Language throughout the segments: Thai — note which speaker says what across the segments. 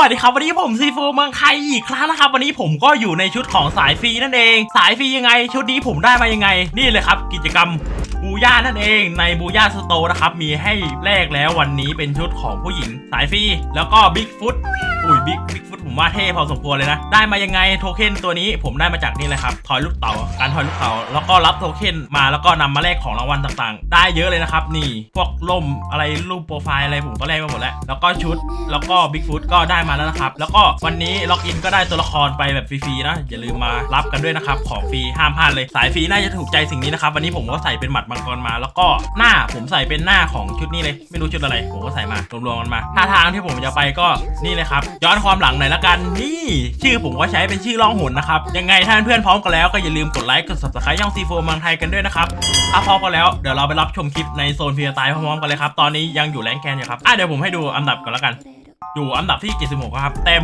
Speaker 1: สวัสดีครับวันนี้ผมซีโฟเมืองไทยอีกครั้งนะครับวันนี้ผมก็อยู่ในชุดของสายฟรีนั่นเอง สายฟรียังไง ชุดนี้ผมได้มายังไง นี่เลยครับ กิจกรรมบูย่านั่นเองในบูย่าสโตนะครับมีให้แลกแล้ววันนี้เป็นชุดของผู้หญิงสายฟรีแล้วก็บิ๊กฟุต อุ้ยบิ๊กบิ๊กฟุตผมว่าเท่พอสมควรเลยนะ ได้มายังไงโทเค็นตัวนี้ผมได้มาจากนี่เลยครับทอยลูกเต๋าการทอยลูกเต๋าแล้วก็รับโทเค็นมาแล้วก็นำมาแลกของรางวัลต่างๆ ได้เยอะเลยนะครับ นี่พวกล่มอะไรรูปโปรไฟล์อะไรผมก็แลกมาหมดแล้ว แล้วก็ชุดแล้วก็บิ๊กฟุตก็ได้มาแล้วนะครับ แล้วก็วันนี้ล็อกอินก็ได้ตัวละครไปแบบฟรีๆนะอย่าลืมมารับกันด้วยนะครับของฟรีห้ามพลาดเลยสายฟรีน่าจะถูกใจสิ่งนี้นะครับวันนี้ผมก็ใส่เป็นหมัดมังกรมา แล้วก็หน้าผมใส่เป็นหน้าของชุดนี้เลย ไม่รู้ชุดอะไรผมก็ใส่มารวมๆกันมาท่าทางที่ผมจะไปก็นี่เลยครับย้อนความหลังหน่อยละกัน นี่ชื่อผมก็ใช้เป็นชื่อล่องหนนะครับ ยังไงถ้าเพื่อนพร้อมกันแล้วก็อย่าลืมกดไลค์กด subscribe ย่องซีโฟมังไทยกันด้วยนะครับถ้าพร้อมกันแล้วเดี๋ยวเราไปรับชมคลิปในโซนเพียร์ตายพร้อมๆกันเลยครับ ตอนนี้ยังอยู่แรงแกนอยู่ครับอะเดี๋ยวผมให้ดูอันดับก่อนละกัน อยู่อันดับที่76ครับแต้ม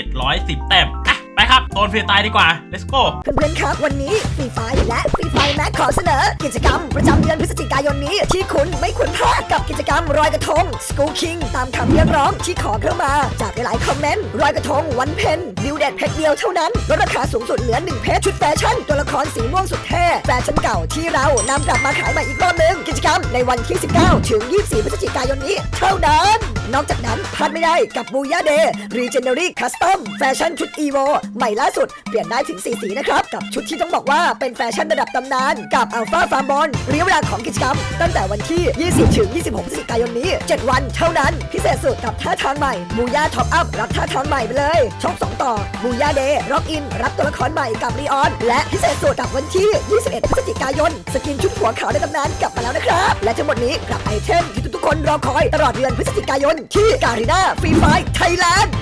Speaker 1: 19,710แต้มอะ ไปครับโซนฟรีตายดีกว่า let's go
Speaker 2: เพื่อนๆครับ วันนี้ฟรีไฟและฟรีไฟแม็กขอเสนอ กิจกรรม ประจำเดือนพฤศจิกายนนี้ ที่คุณไม่ควรพลาดกับกิจกรรมรอยกระทง School King ตามคำเรียกร้องที่ขอเข้ามา จากหลายๆคอมเมนต์รอยกระทงวันเพนดิวเด็ดเพชรเดียวเท่านั้นลดราคาสูงสุดเหลือ1เพชรชุดแฟชั่นตัวละครสีม่วงสุดเท่แฟชั่นเก่าที่เรานำกลับมาขายใหม่อีกรอบหนึงกิจกรรมในวันที่ 19 ถึง 24 พฤศจิกายนนี้ เท่านั้น นอกจากนั้นพลาดไม่ได้กับบูย่าเดย์รีเจนเนอรี่คัสตอมแฟชั่นชุด EVO ใหม่ล่าสุด เปลี่ยนได้ถึง 4 สีนะครับ กับชุดที่ต้องบอกว่าเป็นแฟชั่นระดับตำนาน กับอัลฟาฟาร์มอนระยเวลาของกิจกรรม ตั้งแต่วันที่ 20 ถึง 26พฤศจิกายนนี้ 7 วันเท่านั้น พิเศษสุดกับท่าทางใหม่บูย่าท็อปอัพรับท่าทางใหม่ไปเลยช่อง2ต่อบูย่าเดย์ร็อกอิน รับตัวละครใหม่กับรีออน และพิเศษสุดกับวันที่ 21พฤศจิกายน สกินชุดหัวขาวในตำนานกลับมาแล้วนะครับ และทั้งหมดนี้กับไอเทมที่ ทุกคนรอคอยตลอดเดือนพฤศจิกายน ที่การีนาฟรีไฟไทยแลนด์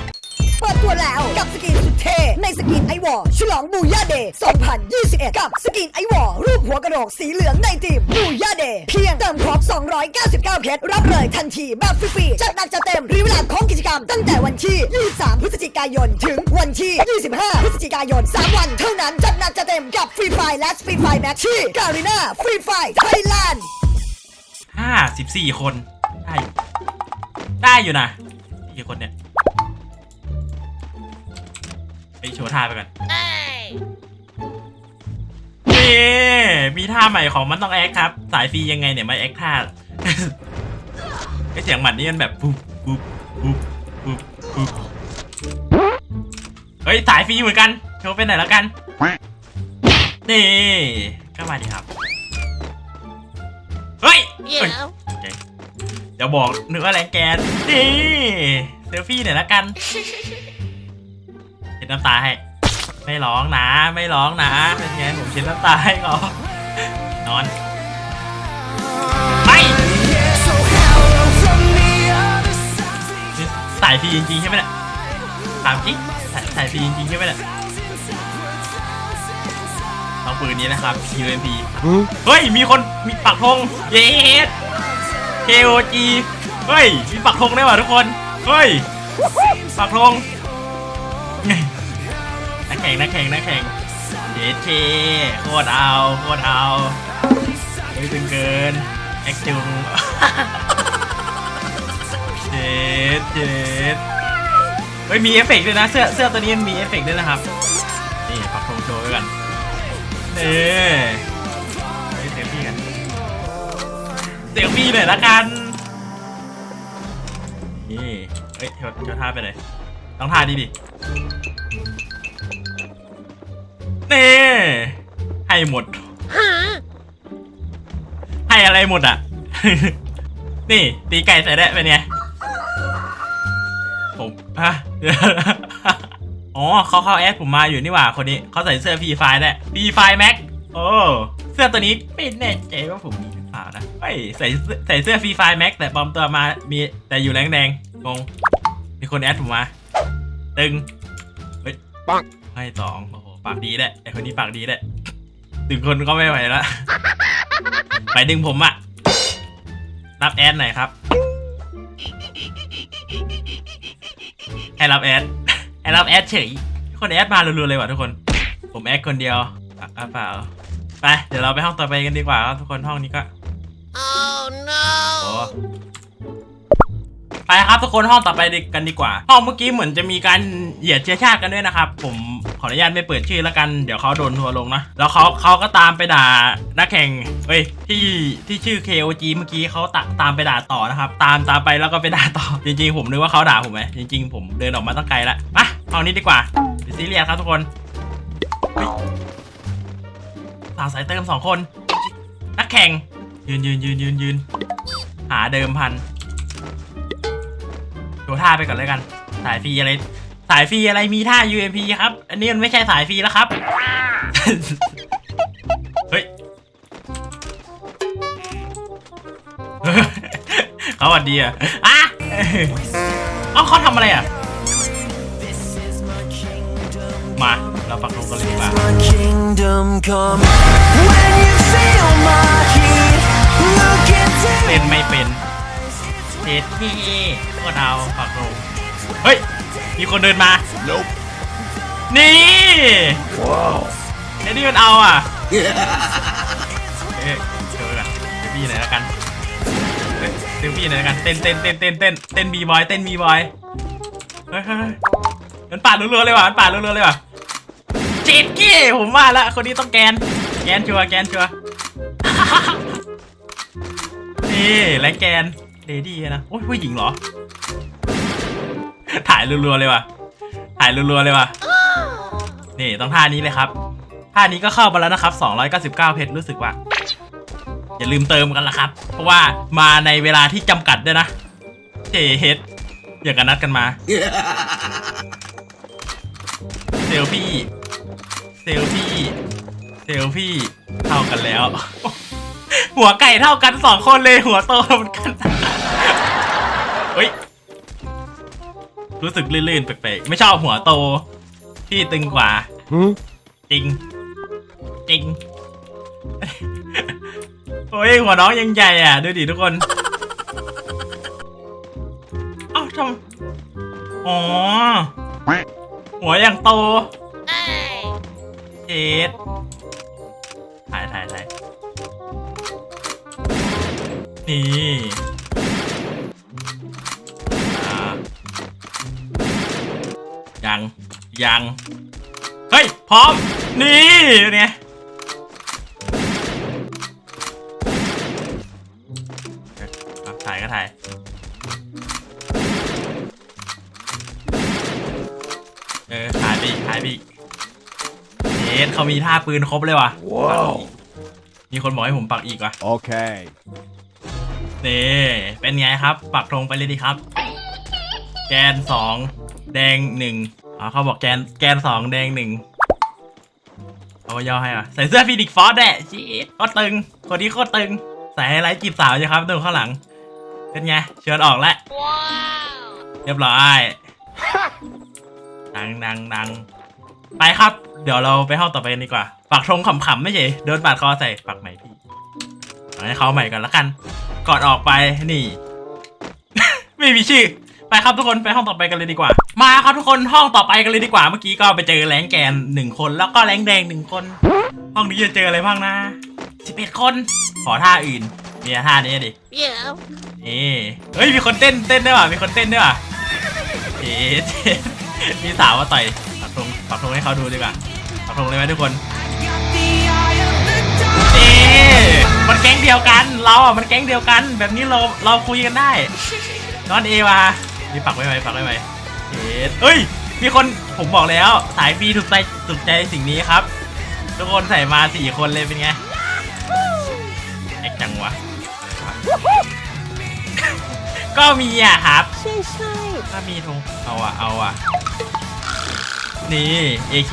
Speaker 2: เปิดตัวแล้วกับสกินสุดเท่ในสกินไอวอร์ฉลองบูย่าเดย์ 2021 กับสกินไอวอร์รูปหัวกระโหลกสีเหลืองในทีมบูย่าเดย์เพียงเติมครบ 299 เพชรรับเลยทันทีแบบฟรีๆจัดหนักจัดเต็มรีเวลาของกิจกรรมตั้งแต่วันที่ 23 พฤศจิกายน ถึงวันที่ 25 พฤศจิกายน 3 วันเท่านั้นจัดหนักจัดเต็มกับฟรีไฟและฟรีไฟแมทที่การีนาฟรีไฟไทยแลนด์
Speaker 1: 54คน ได้ ได้อยู่นะกี่คนเนี่ย ไปโชว์ท่าไปก่อนนี่มีท่าใหม่ของมันต้องแอคครับ สายฟรียังไงเนี่ยมาแอคท่าไอเสียงหมัดนี่มันแบบปุ๊บปุ๊บปุ๊บปุ๊บปุ๊บเฮ้ย สายฟรีเหมือนกัน โชว์ไปไหนแล้วกัน นี่ก็มาดิครับ เฮ้ยเฮ้ยโอเคเดี๋ยวบอกนึกว่าแรงแกนนี่เซลฟี่หน่อยละกันเช็ดน้ำตาให้ ไม่ร้องนะ ไม่ร้องนะเป็นไงผมเช็ดน้ำตาให้ก่อนนอนไปนี่สายฟรีจริงๆใช่ไหมเนี่ยถามจริงสายสายฟรีจริงๆใช่ไหมเนี่ย ลองปืนนี้นะครับ UMP เฮ้ย มีคนมีปักธงเยส KOG เฮ้ย มีปักธงได้วยว่ะทุกคน เฮ้ย ปักธงนักแข่งนักแข่งนักแข่งเยสเคโคตรเอาโคตรเอาเฮ้ยตึงเกิน แอคจุงเจสเจสเฮ้ยมีเอฟเฟกต์ด้วยนะ เสื้อเสื้อตัวนี้มันมีเอฟเฟกต์ด้วยนะครับ นี่เฮ้ยเซลฟี่กันเซลฟี่หน่อยละกัน นี่เฮ้ยเดี๋ยวเดี๋ยวท่าไปเลยต้องท่าดีดินี่ให้หมด ให้อะไรหมดอะ นี่ ตีไก่ใส่ได้เป็นไงผมฮะ อ๋อเขาเข้าแอดผมมาอยู่นี่หว่าคนนี้เขาใส่เสื้อฟีไฟได้ฟีไฟแม็กโอ้เสื้อตัวนี้ไม่แน่ใจว่าผมมีหรือเปล่านะเฮ้ยใส่เสื้อใส่เสื้อฟีไฟแม็กแต่ปลอมตัวมามีแต่อยู่แรงแดงงงมีคนแอดผมมาตึงเฮ้ย
Speaker 3: ปัง
Speaker 1: ให้สองโอ้โหปากดีแหละไอคนนี้ปากดีแหละดึงคนก็ไม่ไหวละไปดึงผมอะรับแอดหน่อยครับ ให้รับแอด ให้รับแอดเฉยคนแอดมารัวๆเลยว่ะทุกคน ผมแอดคนเดียวอะอะเปล่าไปเดี๋ยวเราไปห้องต่อไปกันดีกว่าครับทุกคนห้องนี้ก็
Speaker 4: Oh no!
Speaker 1: โอ้ไปครับทุกคนห้องต่อไปกันดีกว่า ห้องเมื่อกี้เหมือนจะมีการเหยียดเชื้อชาติกันด้วยนะครับ ผมขออนุญาตไม่เปิดชื่อแล้วกันเดี๋ยวเขาโดนทัวร์ลงนะแล้วเขาเขาก็ตามไปด่านักแข่งเอ้ยที่ที่ชื่อ KOG เมื่อกี้เขาตะตามไปด่าต่อนะครับ ตามตามไปแล้วก็ไปด่าต่อ จริง ๆ ผมนึกว่าเขาด่าผมไหมจริง ๆ ผมเดินออกมาตั้งไกลแล้วมา ห้องนี้ดีกว่าเป็นซีเรียสครับทุกคนสาวสายเติมสองคน นักแข่ง ยืนยืนยืนยืนยืนหาเดิมพันดูท่าไปก่อนเลยกัน สายฟรีอะไร สายฟรีอะไรมีท่า UMP ครับ อันนี้มันไม่ใช่สายฟรีแล้วครับ เฮ้ยเขาหวัดดีอะอะเอ้าเขาทำอะไรอะ มา เราปักลงกันเลยดีกว่า
Speaker 3: my kingdom come when you feel my heat look into
Speaker 1: เล่นไม่เป็นเทสที่ก็ดาวปักลงเฮ้ย มีคนเดินมา นี่ว้าวไอ้นี่มันเอาอะ เอ๊ะเจอละเดี๋ยวพี่ไหนอยแล้วกันเฮ้ยเดี๋ยวพี่ไหนอยแล้วกัน เต้นเต้นเต้นเต้นเต้นเต้นบีบอย เต้นบีบอย เฮ้ยเฮ้ยเฮ้ยมันป่าดรัวๆเลยว่ะมันป่าดรัวๆเลยว่ะ เจ็ดกี้ผมว่าละคนนี้ต้องแกน แกนชัวแกนชัวนี่แรงแกนเลดี้นะโอ้ยผู้หญิงเหรอ ถ่ายรัวๆเลยว่ะ ถ่ายรัวๆเลยว่ะ นี่ต้องท่านี้เลยครับ ท่านี้ก็เข้ามาแล้วนะครับ 299 เพชรรู้สึกว่า อย่าลืมเติมกันละครับ เพราะว่ามาในเวลาที่จำกัดด้วยนะเจเฮดอย่างกันนัดกันมา เซลฟี่ เซลฟี่ เซลฟี่ เท่ากันแล้ว หัวไก่เท่ากันสองคนเลยหัวโตเหมือนกันเฮ้ย รู้สึกลื่นๆแปลกๆ ไม่ชอบหัวโต ที่ตึงกว่า จริง จริง โอ้ยหัวน้องยังใหญ่อะ ดูดิทุกคนเอ้าทำอ๋อ หัวอย่างโตเอ็ดถ่ายถ่ายถ่ายนี่ยัง ยัง เฮ้ย พร้อม นี่เนี่ย เอ็ดเขามีท่าปืนครบเลยว่ะ
Speaker 4: ว้าว
Speaker 1: มีคนบอกให้ผมปักอีกว่ะ
Speaker 4: Okay.
Speaker 1: นี่ เป็นไงครับ ปักธงไปเลยดีครับ แกนสองแดงหนึ่งอ๋อเขาบอกแกนแกนสองแดงหนึ่งเขาก็ย่อให้อะใส่เสื้อฟินิกฟอสแดะชีดโคตรตึงคนนี้โคตรตึง ใส่ไฮไลท์จีบสาวอยู่ครับดูข้างหลัง เป็นไง เชิญออกแล้วเรียบร้อยดังดังดัง ไปครับ เดี๋ยวเราไปห้องต่อไปกันดีกว่า ปักธงขำๆไม่ใช่เดินปาดคอใส่ปักใหม่พี่เอาให้เขาใหม่กันแล้วกัน ก่อนออกไปนี่ ไม่มีชื่อ ไปครับทุกคนไปห้องต่อไปกันเลยดีกว่า มาครับทุกคนห้องต่อไปกันเลยดีกว่า เมื่อกี้ก็ไปเจอแรงแกนหนึ่งคนแล้วก็แรงแดงหนึ่งคน ห้องนี้จะเจออะไรบ้างนะสิบเอ็ดคน ขอท่าอื่นมีท่านี้ดิ
Speaker 5: Yeah.
Speaker 1: นี่เฮ้ยมีคนเต้นเต้นด้วยว่ะมีคนเต้นด้วยว่ะเอ๊ะมีสาวมาต่อยปัก ธงปักธงให้เขาดูดีกว่าปักธงเลยไหมทุกคน
Speaker 3: got the eye of the dog
Speaker 1: เอ๊ะมันแก๊งเดียวกัน เราอะมันแก๊งเดียวกัน แบบนี้เราเราคุยกันได้นอนเอวานี่ปักไว้ไหมปักไว้ไหมเอ๊ะเอ้ย มีคนผมบอกแล้ว สายฟรีถูกใจถูกใจสิ่งนี้ครับ ทุกคนใส่มาสี่คนเลยเป็นไงแอกจังวะก็มีอะครับ
Speaker 2: ใช่ใช่
Speaker 1: ถ้ามีทงเอาอะเอาอะ นี่ AK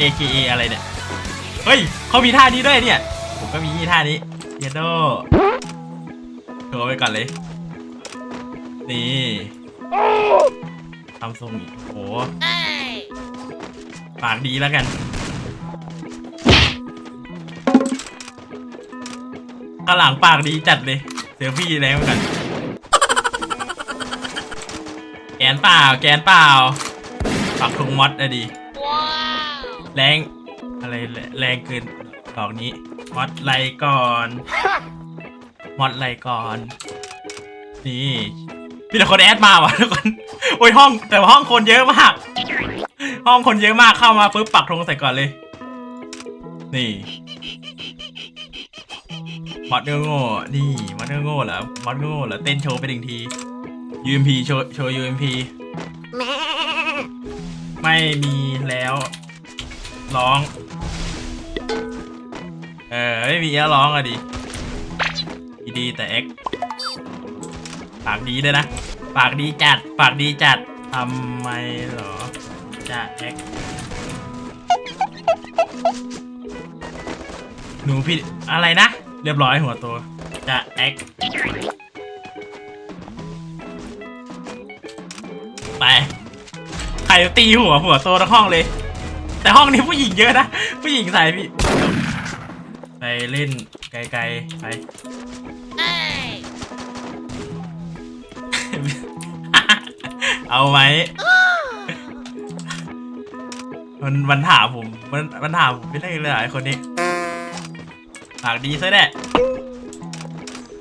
Speaker 1: AKA อะไรเนี่ย เฮ้ยเขามีท่านี้ด้วยเนี่ย ผมก็มีท่านี้เยโดโชว์ไปก่อนเลย นี่ทำทรงอีกโอ้ปากดีแล้วกันข้างหลังปากดีจัดเลยเซลฟี่แล้วกัน แกนเปล่า แกนเปล่า ปักทุงมอดอะดี
Speaker 5: Wow.
Speaker 1: แรงอะไรแรแรงเกินดอกนี้มอดไลก่อนมอดไลก่อน นี่มีแต่คนแอดมาว่ะทุกคนโอ้ยห้องแต่ว่าห้องคนเยอะมาก ห้องคนเยอะมากเข้ามาปุ๊บปักธงใส่ก่อนเลย นี่มอดโง่ๆนี่มอดโง่ๆเหรอมอดโง่ๆเหรอเต้นโชว์ไปหนึ่งที UMP โชว์โชว์ UMP ไม่มีแล้ว ร้อง เออ ไม่มีแล้วร้องอะดิดีดีแต่เอ็กปากดีด้วยนะ ปากดีจัด ปากดีจัดทำไมหรอจะเอ็กหนูพี่อะไรนะ เรียบร้อยหัวตัวจะเอ็ก ตีหัวหัวโตทั้งห้องเลย แต่ห้องนี้ผู้หญิงเยอะนะ ผู้หญิงใส่พี่ ไปเล่นไกลๆไปเอาไหมมันมันถามผมมันมันถามผมไม่ได้เลยไอ้คนนี้ปากดีซะแน่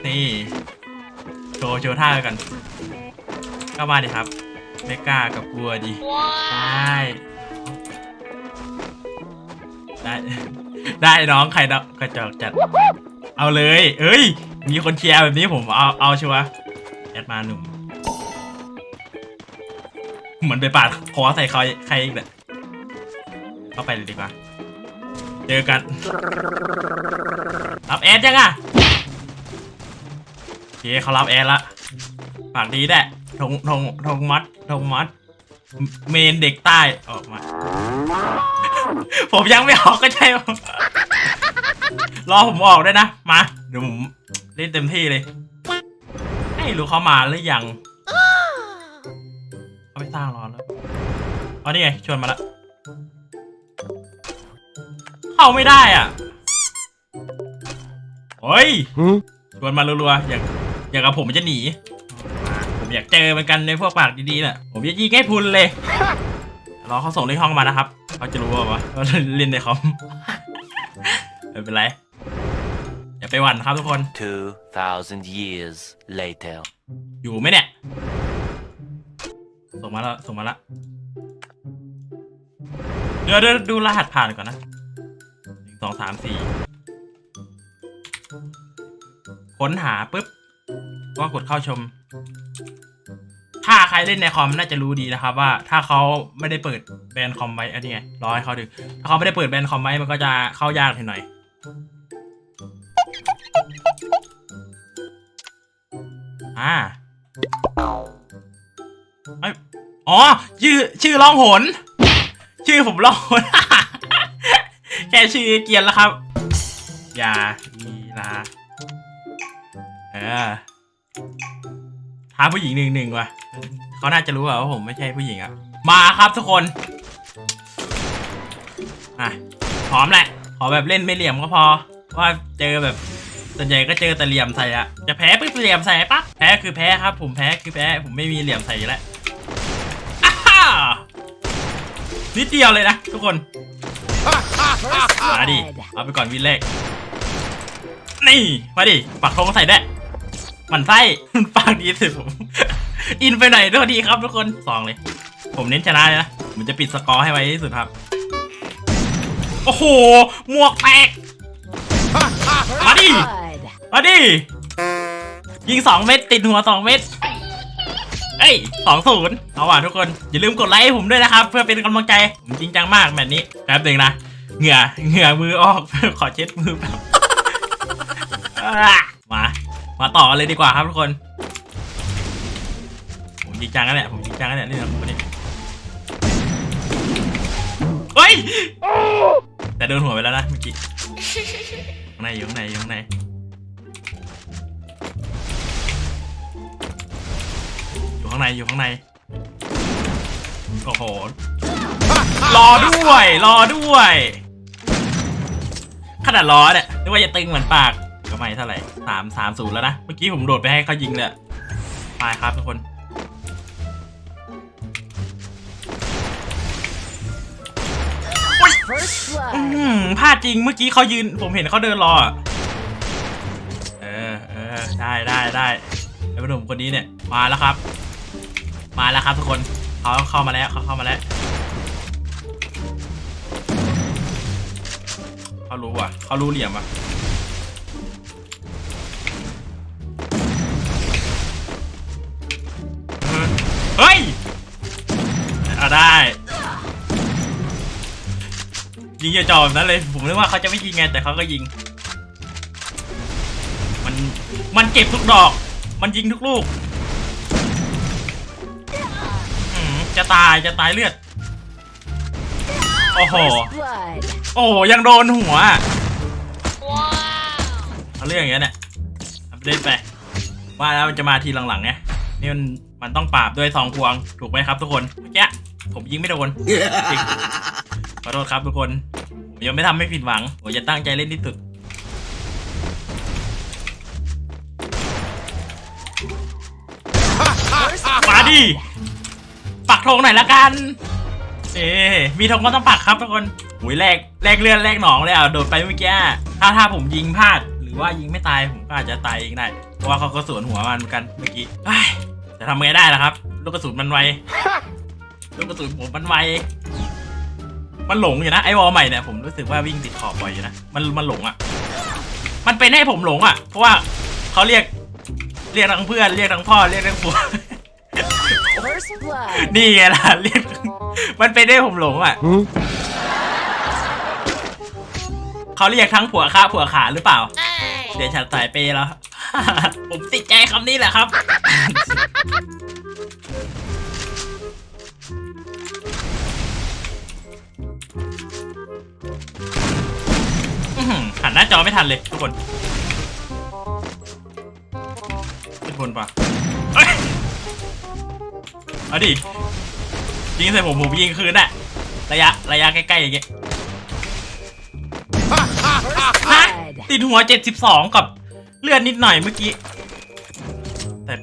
Speaker 1: นี่ โชว์โชว์ท่ากัน ก็มาดิครับ ไม่กล้ากับกลัวดิได้ได้ ได้น้องใครดอกกระจอกจัด เอาเลย เอ้ย มีคนเชียร์แบบนี้ผมเอาเอาชัวร์แอดมาหนุ่ม เหมือนไปปาดคอใส่ใครใครอีกแหละเข้าไปเลยดีกว่า เจอกันรับแอดยังอะโอเคเขารับแอดละปากดีแหละทงทงทงมัด ทงมัดเมนเด็กใต้ออกมา ผมยังไม่ออกก็ใช่ไหมรอผมออกด้วยนะ มา เดี๋ยวผมเล่นเต็มที่เลยไม่รู้เขามาหรือยังเขาไม่สร้างรอแล้วเอานี่ไง ชวนมาแล้วเข้าไม่ได้อะโอ้ยชวนมารัวๆอย่างอย่างกับผมจะหนี ผมอยากเจอเหมือนกันในพวกปากดีๆน่ะผมจะยิงให้พุนเลยรอเขาส่งเลขห้องมานะครับเขาจะรู้ว่าวะว่าเล่นในคอมไม่เป็นไรอย่าไปหวั่นครับทุกคน
Speaker 4: 2,000 years later.
Speaker 1: อยู่ไหมเนี่ย ส่งมาแล้วส่งมาแล้วเดี๋ยวเดี๋ยวดูรหัสผ่านก่อนนะหนึ่งสองสามสี่ค้นหาปุ๊บก็กดเข้าชม ถ้าใครเล่นในคอมน่าจะรู้ดีนะครับว่าถ้าเขาไม่ได้เปิดแบนคอมไว้อันนี้ไงรอให้เขาดูถ้าเขาไม่ได้เปิดแบนคอมไว้มันก็จะเข้ายากหน่อยอ่าเอ้ยอ๋อชื่อชื่อล่องหน ชื่อผมล่องหน แค่ชื่อเกียนแล้วครับ อย่าลีลาเออ ท้าผู้หญิงหนึ่งหนึ่งว่ะเขาน่าจะรู้ว่าผมไม่ใช่ผู้หญิงอะ มาครับทุกคนอะพร้อมแหละขอแบบเล่นไม่เหลี่ยมก็พอว่าเจอแบบส่วนใหญ่ก็เจอแต่เหลี่ยมใส่อะจะแพ้ปุ๊บเหลี่ยมใส่ปั๊บแพ้คือแพ้ครับ ผมแพ้คือแพ้ผมไม่มีเหลี่ยมใส่แล้วนิดเดียวเลยนะทุกคนมาดิเอาไปก่อนวินแรกนี่มาดิปักธงใส่ได้ มันไส้ ปากดีสิผม อินไปหน่อยด้วยดีครับทุกคนสองเลย ผมเน้นชนะเลยนะผมจะปิดสกอร์ให้ไว้ที่สุดครับ โอ้โห หมวกแตก มาดิ มาดิ ยิงสองเม็ดติดหัวสองเม็ดเอ้ยสองศูนย์เอาว่ะทุกคน อย่าลืมกดไลค์ให้ผมด้วยนะครับ เพื่อเป็นกำลังใจ ผมจริงจังมากแบบนี้แป๊บหนึ่งนะ เหงื่อ เหงื่อมือออก ขอเช็ดมือแป๊บ มาต่อกันเลยดีกว่าครับทุกคน ผมจริงจังกันแหละผมจริงจังกันแหละนี่นะผมนี่เฮ้ยแต่โดนหัวไปแล้วนะเมื่อกี้ข้างในอยู่ข้างในอยู่ข้างในอยู่ข้างในอยู่ข้างในโอ้โหรอด้วย รอด้วยขนาดรอเนี่ยนึกว่าจะตึงเหมือนปาก ก็ไม่เท่าไหร่สามสามศูนย์แล้วนะ เมื่อกี้ผมโดดไปให้เขายิงเลยอะไปครับทุกคนอืมพลาดจริงเมื่อกี้เขายืน ผมเห็นเขาเดินรออะเออเออได้ได้ได้ไอ้หนุ่มคนนี้เนี่ย มาแล้วครับ มาแล้วครับทุกคนเขาเข้ามาแล้วเขาเข้ามาแล้วเขารู้อะเขารู้เหลี่ยมอะ เฮ้ยเอาได้ ยิงจะจอแบบนั้นเลย ผมนึกว่าเขาจะไม่ยิงไงแต่เขาก็ยิง มัน มันเก็บทุกดอก มันยิงทุกลูกอื้อหือจะตายจะตายเลือด โอ้โห
Speaker 2: blood
Speaker 1: โอ้โหยังโดนหัวเอาเรื่องอย่างเงี้ยเนี่ยเอาไปเล่นไป ว่าแล้วมันจะมาทีหลังๆไง นี่มัน มันต้องปราบด้วยซองพวงถูกไหมครับทุกคนเมื่อกี้ผมยิงไม่โดนจริงขอโทษครับทุกคนผมยังไม่ทำให้ผิดหวังผมจะตั้งใจเล่นที่สุดมาดิปักธงหน่อยละกัน เอ๊มีธงก็ต้องปักครับทุกคนหุยแรกแรกเลือดแรกหนองเลยอะโดดไปเมื่อกี้ถ้าถ้าผมยิงพลาด หรือว่ายิงไม่ตายผมก็อาจจะตายเองได้เพราะว่าเขาก็สวนหัวมันเหมือนกันเมื่อกี้ เฮ้ยจะทำไงได้ล่ะครับ ลูกกระสุนมันไว ลูกกระสุนผมมันไว มันหลงอยู่นะไอ้วอลใหม่เนี่ยผมรู้สึกว่าวิ่งติดขอบบ่อยอยู่นะ มันมันหลงอะ มันเป็นให้ผมหลงอะ เพราะว่าเขาเรียกเรียกทั้งเพื่อนเรียกทั้งพ่อเรียกทั้งผัว
Speaker 2: first blood
Speaker 1: นี่ไงล่ะเรียกมันเป็นได้ผมหลงอะเขาเรียกทั้งผัวข้าผัวขาหรือเปล่า เดี๋ยวฉันสายเปย์แล้ว ผมติดใจคำนี้แหละครับอื้อหือหันหน้าจอไม่ทันเลยทุกคนขึ้นบนปะเอ้ยเอาดิยิงใส่ผมผมยิงคืนอะระยะระยะใกล้ๆอย่างเงี้ยฮะติดหัว 72 กับ เลือดนิดหน่อยเมื่อกี้ แต่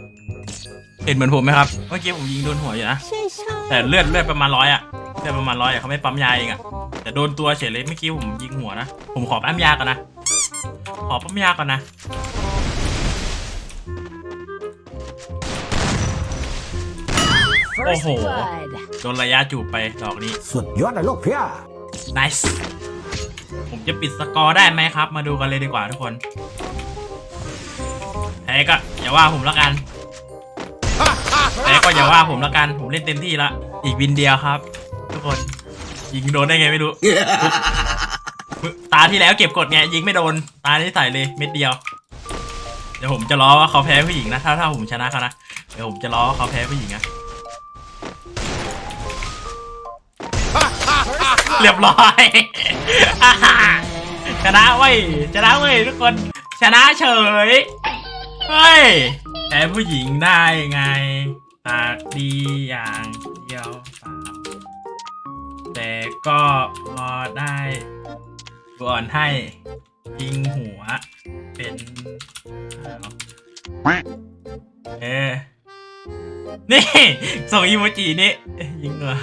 Speaker 1: เห็นเหมือนผมไหมครับ เมื่อกี้ผมยิงโดนหัวอยู่นะ
Speaker 2: ใช่ใช่
Speaker 1: แต่เลือดเลือดประมาณร้อยอะเลือดประมาณร้อยอะเขาไม่ปั๊มยาเองอะแต่โดนตัวเฉยเลยเมื่อกี้ผมยิงหัวนะ ผมขอปั๊มยาก่อนนะ ขอปั๊มยาก่อนนะ โอ้โห โดนระยะจูบไปดอกนี้
Speaker 5: สุดยอดเลยลูกเพี้ย
Speaker 1: nice ผมจะปิดสกอร์ได้ไหมครับ มาดูกันเลยดีกว่าทุกคน แพ้ก็อย่าว่าผมแล้วกันแพ้ก็อย่าว่าผมแล้วกัน ผมเล่นเต็มที่ละ อีกวินเดียวครับ ทุกคน ยิงโดนได้ไงไม่รู้ ตาที่แล้วเก็บกดไงยิงไม่โดน ตาที่ใส่เลยเม็ดเดียว เดี๋ยวผมจะล้อว่าเขาแพ้ผู้หญิงนะ ถ้าถ้าผมชนะเขานะ เดี๋ยวผมจะล้อว่าเขาแพ้ผู้หญิงนะเรียบร้อยชนะเว้ยชนะเว้ยทุกคน ชนะเฉย เฮ้ยแพ้ผู้หญิงได้ไงปากดีอย่างเดียวสาแต่ก็พอได้ก่อนให้ยิงหัว เป็นอ้าวเออ นี่ ส่งอีโมจินี่ยิงเหรอ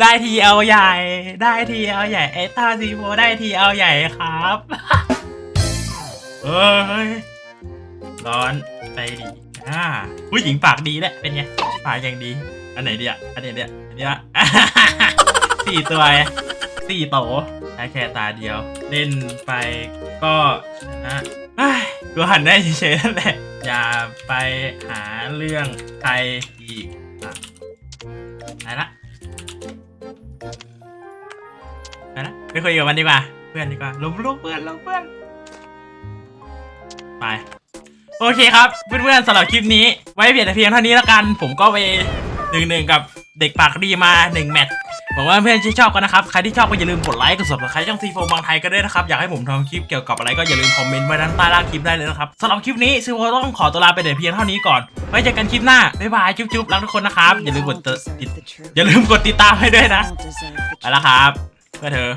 Speaker 1: ได้ทีเอาใหญ่ ได้ทีเอาใหญ่ไอ้ตาซีโฟได้ทีเอาใหญ่ครับ เอ้ย ร้อนใจดีอ่าผู้หญิงปากดีแหละเป็นไงปากอย่างดี อันไหนดีอะอันไหนดีอะอันนี้ละสี่ตัวสี่โตได้แค่ตาเดียว เล่นไปก็ชนะเฮ้กูหันได้เฉยๆนั่นแหละ อย่าไปหาเรื่องใครอีกอะไปละไปนะไปคุยกับมันดีกว่า เพื่อนดีกว่าลงลงเพื่อนลงเพื่อน ไป โอเคครับ เพื่อนๆสำหรับคลิปนี้ ไว้เพียงแต่เพียงเท่านี้แล้วกัน ผมก็ไปหนึ่งหนึ่งกับเด็กปากดีมาหนึ่งแมตช์หวังว่าเพื่อนที่ชอบกันนะครับ ใครที่ชอบก็อย่าลืมกดไลค์กด subscribe ช่องซีโฟบางไทยก็ด้วยนะครับ อยากให้ผมทำคลิปเกี่ยวกับอะไรก็อย่าลืมคอมเมนต์ไว้ด้านใต้ล่างคลิปได้เลยนะครับสำหรับคลิปนี้ซีโฟต้องขอตัวลาไปแต่เพียงเท่านี้ก่อนไว้เจอกันคลิปหน้าบ๊ายบายจุ๊บๆรักทุกคนนะครับอย่าลืมกดติดอย่าลืมกดติดตามให้ด้วยนะไปแล้วครับเพื่อเธอ